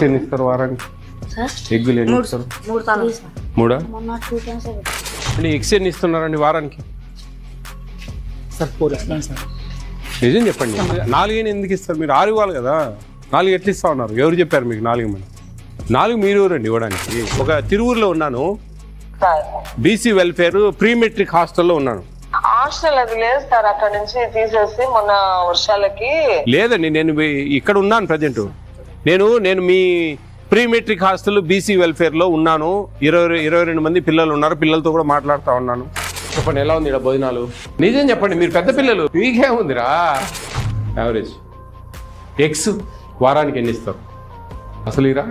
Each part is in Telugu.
ఎగ్స్ ఎన్ని ఇస్తారు వారానికి? సార్? ఎగ్గులు ఎన్ని ఇస్తారు? మూడు అంటే ఎగ్స్ ఎన్ని ఇస్తున్నారండి వారానికి? నిజం చెప్పండి. నాలుగైనా ఎందుకు ఇస్తారు? మీరు ఆరు ఇవ్వాలి కదా. నాలుగు ఎట్లా ఇస్తా ఉన్నారు? ఎవరు చెప్పారు మీకు నాలుగు మంది నాలుగు మీరు ఎవరండి ఇవ్వడానికి. ఒక తిరువురులో ఉన్నాను. Sir. BC welfare pre matric హాస్టల్లో ఉన్నాను. హాస్టల్ అది లేదు సార్. అక్కడ నుంచి తీసేసి మొన్న వర్షాలకి లేదండి నేను ఇక్కడ ఉన్నాను ప్రజెంట్. నేను నేను మీ ప్రీ మెట్రిక్ హాస్టల్ బీసీ వెల్ఫేర్లో ఉన్నాను. ఇరవై ఇరవై రెండు మంది పిల్లలు ఉన్నారు. పిల్లలతో కూడా మాట్లాడుతూ ఉన్నాను. చెప్పండి ఎలా ఉంది ఇక్కడ భోజనాలు? నిజం చెప్పండి మీరు పెద్ద పిల్లలు. మీకే ఉందిరా? యావరేజ్ ఎగ్స్ వారానికి ఎన్ని ఇస్తారు? అసలు ఇరా?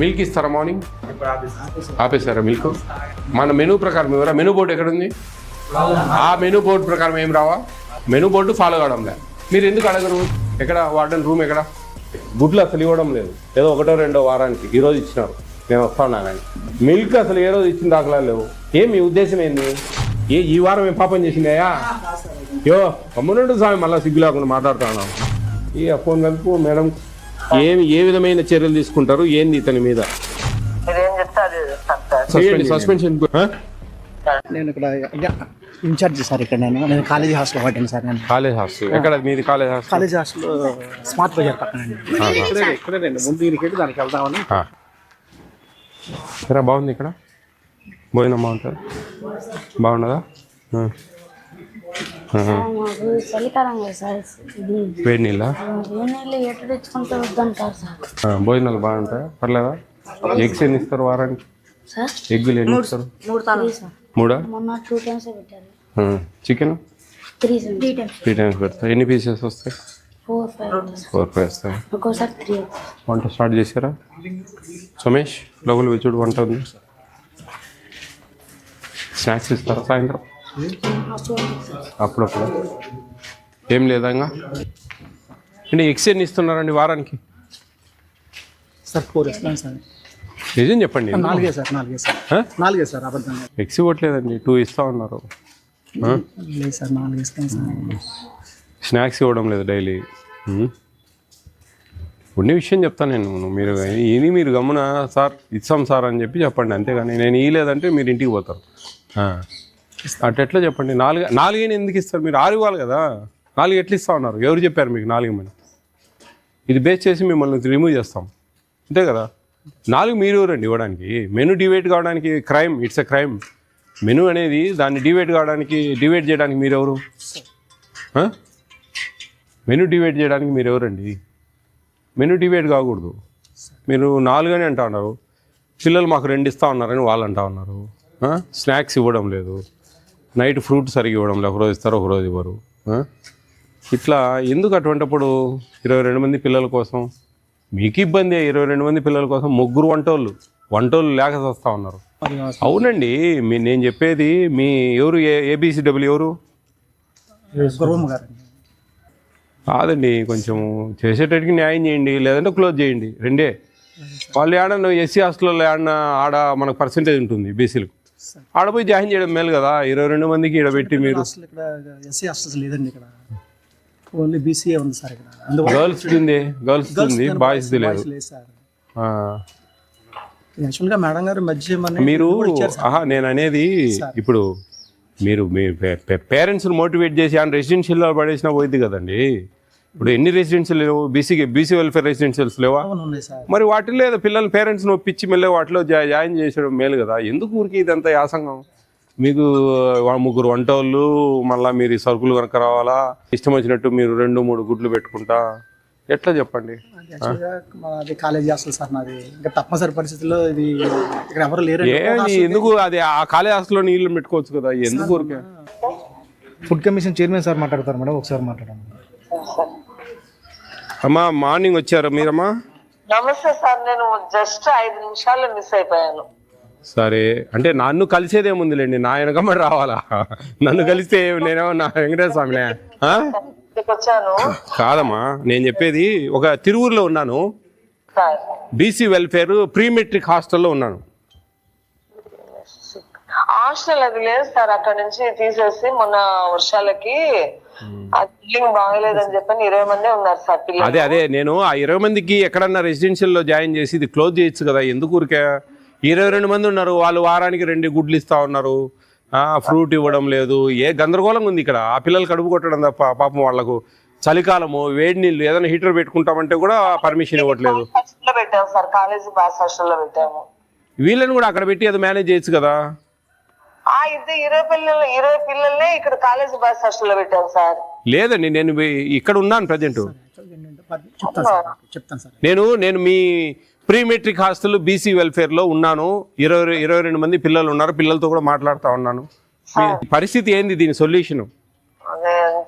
మిల్క్ ఇస్తారా మార్నింగ్ ఆపేస్తారా మిల్క్ మన మెనూ ప్రకారం ఇవ్వరా మెనూ బోర్డు ఎక్కడ ఉంది ఆ మెనూ బోర్డు ప్రకారం ఏం రావా? మెనూ బోర్డు ఫాలో కావడం లేదు మీరు ఎందుకు అడగరు? ఎక్కడ? వార్డెన్ రూమ్ ఎక్కడ? గుడ్లు అసలు ఇవ్వడం లేదు. ఏదో ఒకటో రెండో వారానికి ఈ రోజు ఇచ్చినారు నేను వస్తా ఉన్నాను మిల్క్ అసలు ఏ రోజు ఇచ్చిన దాఖలాలు లేవు. ఏం మీ ఉద్దేశం ఏంది? ఏ ఈ వారం ఏం పాపం చేసిందయ్యా యో కమ్మునుండు స్వామి మళ్ళీ సిగ్గు లేకుండా మాట్లాడుతా ఉన్నాం. ఈ ఫోన్ కలుపు మేడం. ఏమి ఏ విధమైన చర్యలు తీసుకుంటారు? ఏంది ఇతని మీద? సస్పెన్షన్ నేను ఇక్కడ ఇన్ఛార్జ్ సార్ ఇక్కడ నేను. నేను కాలేజీ హాస్టల్ వాడాను సార్ నేను. College hostel. ఎక్కడ? మీది college hostel? College hostel Smart Bazaar పక్కన అండి. ఇక్కడే ఇక్కడే నేను ముందు దీనికి దానికి వెళ్దామని. సరే బాగుంది ఇక్కడ? భోజనం బాగుంటుంది చలికాలం ఇది వేడి నీళ్ళ? భోజనాలు బాగుంటాయా? పర్లేదా? ఎగ్స్ ఎన్ని ఇస్తారు వారానికి? సార్? ఎగ్గులు ఎన్ని ఇస్తారు? మూడు? తాలు సార్ మూడా మొన్న టూ టైమ్స్ పెట్టారు చికెన్ త్రీ త్రీ టైమ్స్ పెడతా ఎన్ని పీసెస్ వస్తాయి? ఫోర్ ఫైవ్ వస్తాయి? ఒక్కోసారి త్రీ వంట స్టార్ట్ చేశారా? సోమేష్ లోపల పోయి చూడు వంట ఉంది. స్నాక్స్ ఇస్తారా సాయంత్రం? అప్పుడప్పుడు. ఏం లేదా అంటే ఎగ్స్ ఎన్ని ఇస్తున్నారండి వారానికి? సార్ ఫోర్ ఇస్తున్నాను సార్. నిజం చెప్పండి. నాలుగే సార్ నాలుగే సార్? నాలుగే సార్ అబద్ధం. ఎగ్స్ ఇవ్వట్లేదండి టూ ఇస్తా ఉన్నారు. ఆ? లేదు సార్ నాలుగు ఇస్తాను సార్. స్నాక్స్ ఇవ్వడం లేదు డైలీ. ఉండే విషయం చెప్తాను నేను మీరు ఇది మీరు గమ్మున సార్ ఇస్తాం సార్ అని చెప్పి చెప్పండి అంతేగాని నేను ఇవ్వలేదంటే మీరు ఇంటికి పోతారు. ఎట్లా చెప్పండి? నాలుగు నాలుగైనా ఎందుకు ఇస్తారు? మీరు ఆరు ఇవ్వాలి కదా. నాలుగు ఎట్లా ఇస్తా ఉన్నారు? ఎవరు చెప్పారు మీకు నాలుగు మంది ఇది బేస్ చేసి మిమ్మల్ని రిమూవ్ చేస్తాం. అంతే కదా? నాలుగు మీరు ఎవరండి ఇవ్వడానికి. మెను డివైడ్ కావడానికి crime it's a crime. Menu అనేది దాన్ని డివైడ్ కావడానికి డివైడ్ చేయడానికి మీరెవరు? మెను డివైడ్ చేయడానికి మీరు ఎవరండి మెను డివైడ్ కాకూడదు. మీరు నాలుగని అంటా ఉన్నారు పిల్లలు మాకు రెండు ఇస్తా ఉన్నారని వాళ్ళు అంటా ఉన్నారు? స్నాక్స్ ఇవ్వడం లేదు. నైట్ ఫ్రూట్ సరిగ్గా ఇవ్వడం లేదు. ఒకరోజు ఇస్తారు ఒకరోజు ఇవ్వరు? ఇట్లా ఎందుకు అటువంటిప్పుడు ఇరవై రెండు మంది పిల్లల కోసం? మీకు ఇబ్బంది ఇరవై రెండు మంది పిల్లల కోసం ముగ్గురు వంటోళ్ళు. వంటోళ్ళు లేక వస్తూ ఉన్నారు. అవునండి మీ నేను చెప్పేది మీ ఎవరు? ఏ ఏబిసిడబ్ల్యూ ఎవరు? కాదండి కొంచెం చేసేటట్టుకి న్యాయం చేయండి లేదంటే క్లోజ్ చేయండి రెండే. వాళ్ళు ఏడన్నా ఎస్సీ హాస్టల్లో ఏడన్నా ఆడ మనకు పర్సంటేజ్ ఉంటుంది బీసీలకు ఆడ పోయి జాయిన్ చేయడం మేలు కదా ఇరవై రెండు మందికి ఈడ పెట్టి మీరు ఎస్సీ హాస్టల్స్ లేదండి ఇక్కడ. ఓన్లీ బీసీఏ ఉంది సార్ ఇక్కడ. గర్ల్స్ ఉంది గర్ల్స్ ఉంది బాయ్స్ లేదు. సార్. యాక్చువల్గా మేడం గారు మధ్య మీరు ఆహా నేను అనేది ఇప్పుడు మీరు మీ పేరెంట్స్ని మోటివేట్ చేసి ఆయన రెసిడెన్షియల్లో పడేసినా పోయింది కదండి. ఇప్పుడు ఎన్ని రెసిడెన్షియల్ లేవు? బీసీకి బీసీ వెల్ఫేర్ రెసిడెన్షియల్స్ లేవా? మరి వాటిలో పిల్లల పేరెంట్స్ని ఒప్పించి మళ్ళీ వాటిలో జాయిన్ చేసడం మేలు కదా? ఎందుకు ఊరికి ఇదంతా యాసంగం? మీకు వా- ముగ్గురు వంటోళ్ళు మళ్ళీ మీరు సరుకులు కనుక రావాలా? ఇష్టం వచ్చినట్టు మీరు రెండు మూడు గుడ్లు పెట్టుకుంటా? ఎట్లా చెప్పండి? యాక్చువల్గా మాది కాలేజీ హాస్టల్ సార్ నాది ఇంకా తప్పనిసరి పరిస్థితుల్లో ఇది ఇక్కడ ఎవరు లేరు ఎందుకు అది ఆ కాలేజ్ హాస్టల్లో నీళ్ళు పెట్టుకోవచ్చు కదా? ఎందుకు ఊరికే? ఫుడ్ కమిషన్ చైర్మన్ సార్ మాట్లాడతారు మేడం ఒకసారి మాట్లాడండి. అమ్మా మార్నింగ్ వచ్చారా మీరమ్మా? నమస్తే సార్ నేను జస్ట్ ఐదు నిమిషాలు మిస్ అయిపోయాను. సరే. అంటే నన్ను కలిసేదేముందిలేండి నా వెనకమ్మడి రావాలా? నన్ను కలిస్తే నేనేమో నా వెంకటేశ్వర స్వామినే కాదమ్మా. నేను చెప్పేది ఒక తిరువురులో ఉన్నాను. బీసీ వెల్ఫేర్ ప్రీ మెట్రిక్ హాస్టల్లో ఉన్నాను. హాస్టల్ అది లేదు సార్. అక్కడ నుంచి తీసేసి మొన్న వర్షాలకి బిల్డింగ్ బాగలేదని చెప్పని ఇరవై మంది ఉన్నారు సార్ అదే అదే. నేను ఆ ఇరవై మందికి ఎక్కడన్నా రెసిడెన్షియల్లో జాయిన్ చేసి ఇది క్లోజ్ చేయొచ్చు కదా. ఎందుకు ఊరికే? ఇరవై రెండు మంది ఉన్నారు. వాళ్ళు వారానికి రెండు గుడ్లు ఇస్తా ఉన్నారు. ఫ్రూట్ ఇవ్వడం లేదు. ఏ గందరగోళంగా ఉంది ఇక్కడ. ఆ పిల్లలు కడుపు కొట్టడం తప్ప పాపం వాళ్ళకు చలికాలము వేడి నీళ్ళు ఏదైనా హీటర్ పెట్టుకుంటామంటే కూడా పర్మిషన్ ఇవ్వట్లేదు. హాస్టల్లో పెట్టాము సార్. కాలేజీ బాయ్స్ హాస్టల్లో పెట్టాము. వీళ్ళని కూడా అక్కడ పెట్టి అది మేనేజ్ చేయొచ్చు కదా? ఆ ఇద్దరు ఇరవై పిల్లలు ఇరవై ఇక్కడ కాలేజీ హాస్టల్లో సార్. లేదండి నేను ఇక్కడ ఉన్నాను ప్రజెంట్. చెప్తాను సార్ చెప్తాను సార్. నేను నేను మీ ప్రీ మెట్రిక్ హాస్టల్ బీసీ వెల్ఫేర్లో ఉన్నాను. ఇరవై ఇరవై రెండు మంది పిల్లలు ఉన్నారు. పిల్లలతో కూడా మాట్లాడుతూ ఉన్నాను. పరిస్థితి ఏంది దీని సొల్యూషన్?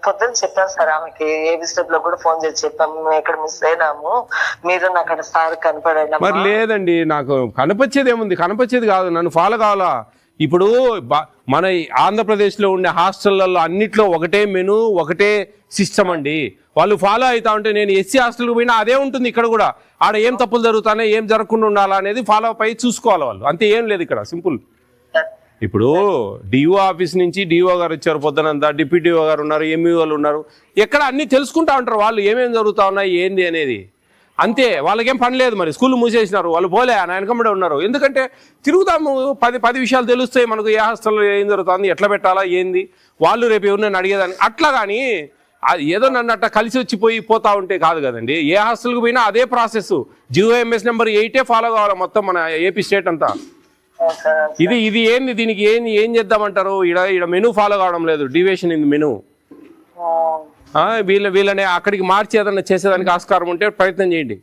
పొద్దున్న చెప్పాను సార్ ఆమెకి. ఏబీ స్టెప్లో కూడా ఫోన్ చేసి చెప్పాము మేము ఇక్కడ మిస్ అయినాము. మీరు నాకు అక్కడ సార్ కనపడండి మరి లేదండి నాకు కనపచ్చేది ఏముంది కనపచ్చేది కాదు. నన్ను ఫాలో కావాలా? ఇప్పుడు బ- మన ఈ ఆంధ్రప్రదేశ్లో ఉండే హాస్టళ్ళలో అన్నిట్లో ఒకటే మెను ఒకటే సిస్టమ్ అండి. వాళ్ళు ఫాలో అవుతా ఉంటే నేను ఎస్సీ హాస్టల్కి పోయినా అదే ఉంటుంది ఇక్కడ కూడా. ఆడ ఏం తప్పులు జరుగుతానే ఏం జరగకుండా ఉండాలా అనేది ఫాలో అప్ అయ్యి చూసుకోవాలి వాళ్ళు. అంతే ఏం లేదు ఇక్కడ సింపుల్. ఇప్పుడు డిఓ ఆఫీస్ నుంచి డిఓ గారు వచ్చారు పొద్దునంతా డిప్యూటీ గారు ఉన్నారు ఎంఈఓలు ఉన్నారు. ఎక్కడ అన్ని తెలుసుకుంటా ఉంటారు వాళ్ళు ఏమేమి జరుగుతా ఉన్నాయి ఏంది అనేది. అంతే వాళ్ళకేం పని లేదు మరి. స్కూల్ మూసేసినారు వాళ్ళు పోలే ఆయన వెనకమ్మడే ఉన్నారు. ఎందుకంటే తిరుగుతాము పది పది విషయాలు తెలుస్తాయి మనకు ఏ హాస్టల్లో ఏం జరుగుతుంది ఎట్లా పెట్టాలా ఏంది? వాళ్ళు రేపు ఎవరినైనా అడిగేదాన్ని అట్లా కానీ అది ఏదో నన్ను అట్లా కలిసి వచ్చిపోయి పోతా ఉంటే కాదు కదండి. ఏ హాస్టల్కి పోయినా అదే ప్రాసెస్. జియోఎంఎస్ నెంబర్ ఎయిటే ఫాలో కావాలి మొత్తం మన ఏపీ స్టేట్ అంతా. ఇది ఇది ఏంది దీనికి ఏంది ఏం చేద్దామంటారు? ఇక్కడ ఇక్కడ మెనూ ఫాలో కావడం లేదు. Deviation in menu. వీళ్ళ వీళ్ళని అక్కడికి మార్చి ఏదైనా చేసేదానికి ఆస్కారం ఉంటే ప్రయత్నం చేయండి.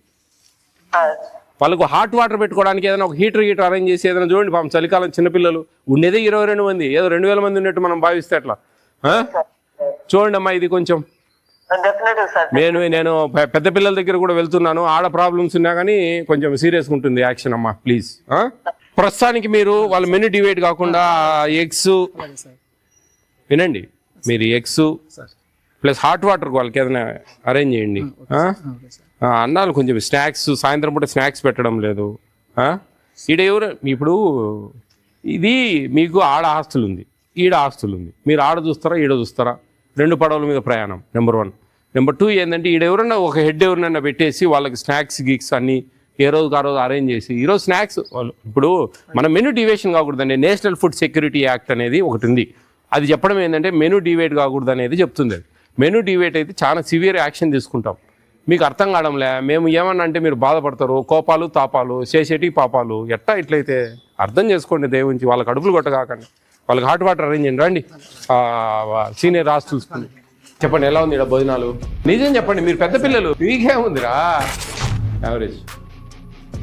వాళ్ళకు హాట్ వాటర్ పెట్టుకోవడానికి ఏదైనా ఒక హీటర్ హీటర్ అరేంజ్ చేసి ఏదైనా చూడండి పాపం చలికాలం చిన్నపిల్లలు ఉండేదే ఇరవై రెండు మంది ఏదో రెండు వేల మంది ఉన్నట్టు మనం భావిస్తే ఎట్లా? ఆ? చూడండి అమ్మా ఇది కొంచెం. నేను నేను పెద్ద పిల్లల దగ్గర కూడా వెళ్తున్నాను ఆడ ప్రాబ్లమ్స్ ఉన్నా కానీ కొంచెం సీరియస్గా ఉంటుంది యాక్షన్ అమ్మా ప్లీజ్. ప్రస్తుతానికి మీరు వాళ్ళ మెనూ డివైడ్ కాకుండా ఎగ్స్ వినండి మీరు ఎగ్స్ ప్లస్ హాట్ వాటర్ వాళ్ళకి ఏదైనా అరేంజ్ చేయండి. అన్నాలు కొంచెం స్నాక్స్ సాయంత్రం పూట స్నాక్స్ పెట్టడం లేదు? ఈడ ఎవరు? ఇప్పుడు ఇది మీకు ఆడ హాస్టల్ ఉంది. ఈడ హాస్టల్ ఉంది. మీరు ఆడ చూస్తారా ఈడ చూస్తారా? రెండు పడవల మీద ప్రయాణం నెంబర్ వన్. నెంబర్ టూ ఏంటంటే ఈడ ఎవరన్నా ఒక హెడ్ ఎవరినైనా పెట్టేసి వాళ్ళకి స్నాక్స్ గిక్స్ అన్ని ఏ రోజుకి ఆ రోజు అరేంజ్ చేసి ఈరోజు స్నాక్స్ ఇప్పుడు మన మెనూ డివేషన్ కాకూడదండి. నేషనల్ ఫుడ్ సెక్యూరిటీ యాక్ట్ అనేది ఒకటి ఉంది. అది చెప్పడం ఏంటంటే మెనూ డివేట్ కాకూడదు అనేది చెప్తుంది అది. మెనూ డివేట్ అయితే చాలా సివియర్ యాక్షన్ తీసుకుంటాం. మీకు అర్థం కావడంలే మేము ఏమన్నా అంటే మీరు బాధపడతారు కోపాలు తాపాలు చేసేటి పాపాలు ఎట్టా ఇట్లయితే అర్థం చేసుకోండి దేవుంచి వాళ్ళకి అడుపులు కొట్టగాకండి. వాళ్ళకి హాట్ వాటర్ అరేంజ్ చేయండి రండి. సీనియర్ హాస్టల్స్ చెప్పండి ఎలా ఉంది ఇక్కడ భోజనాలు? నిజం చెప్పండి మీరు పెద్ద పిల్లలు. మీకేముందిరా యావరేజ్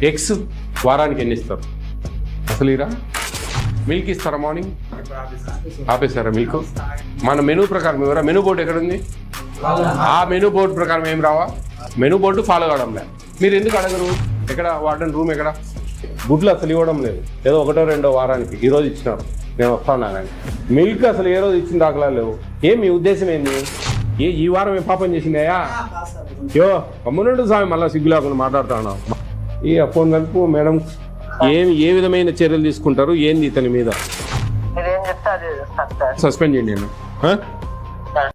ఎగ్స్ వారానికి ఎన్ని ఇస్తారు? అసలు ఇరా మిల్క్ ఇస్తారా మార్నింగ్ ఆపేస్తారా మిల్క్ మన మెనూ ప్రకారం ఇవ్వరా మెనూ బోర్డు ఎక్కడ ఉంది ఆ మెనూ బోర్డు ప్రకారం ఏం రావా? మెనూ బోర్డు ఫాలో కావడంలే లేదు మీరు ఎందుకు అడగరు? ఎక్కడ? వాడని రూమ్ ఎక్కడ? గుడ్లు అసలు ఇవ్వడం లేదు. ఏదో ఒకటో రెండో వారానికి ఈరోజు ఇచ్చినారు. నేను వస్తాను మిల్క్ అసలు ఏ రోజు ఇచ్చిన దాఖలా లేవు. ఏం మీ ఉద్దేశం ఏంది? ఏ ఈ వారం ఏ పాపం చేసిందయ్యా? యో కమ్మునుండు స్వామి మళ్ళీ సిగ్గు లేకుండా మాట్లాడుతున్నావు. ఈ ఫోన్ కలిపి మేడం. ఏమి ఏ విధమైన చర్యలు తీసుకుంటారు? ఏంది ఇతని మీద? సస్పెండ్ చేయండి నేను?